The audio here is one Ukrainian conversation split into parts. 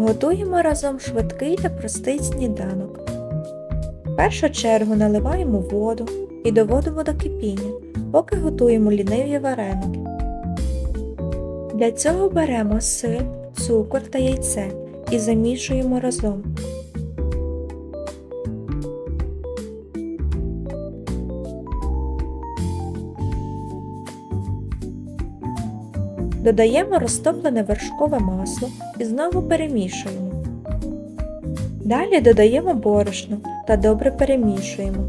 Готуємо разом швидкий та простий сніданок. В першу чергу наливаємо воду і доводимо до кипіння, поки готуємо ліниві вареники. Для цього беремо сир, цукор та яйце і замішуємо разом. Додаємо розтоплене вершкове масло і знову перемішуємо. Далі додаємо борошно та добре перемішуємо.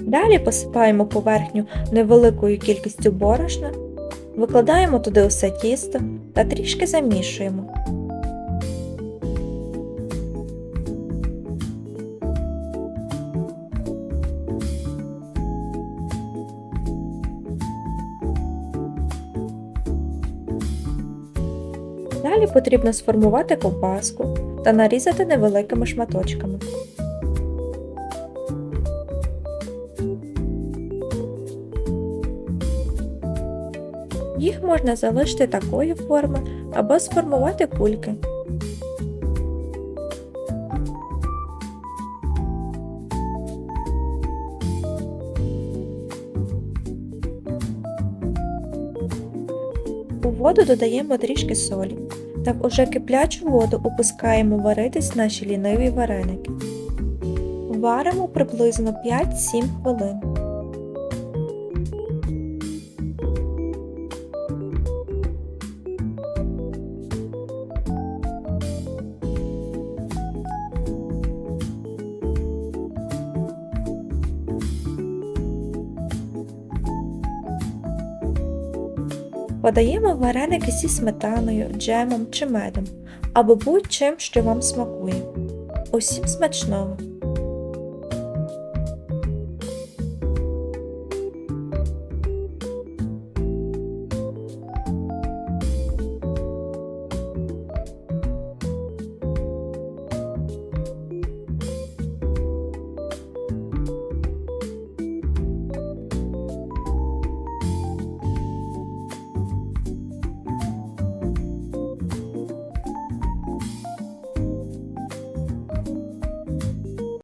Далі посипаємо поверхню невеликою кількістю борошна, викладаємо туди усе тісто та трішки замішуємо. Далі потрібно сформувати ковбаску та нарізати невеликими шматочками. Їх можна залишити такої форми або сформувати кульки. У воду додаємо трішки солі та в киплячу воду опускаємо варитись наші ліниві вареники. Варимо приблизно 5-7 хвилин. Подаємо вареники зі сметаною, джемом чи медом або будь-чим, що вам смакує. Усім смачного!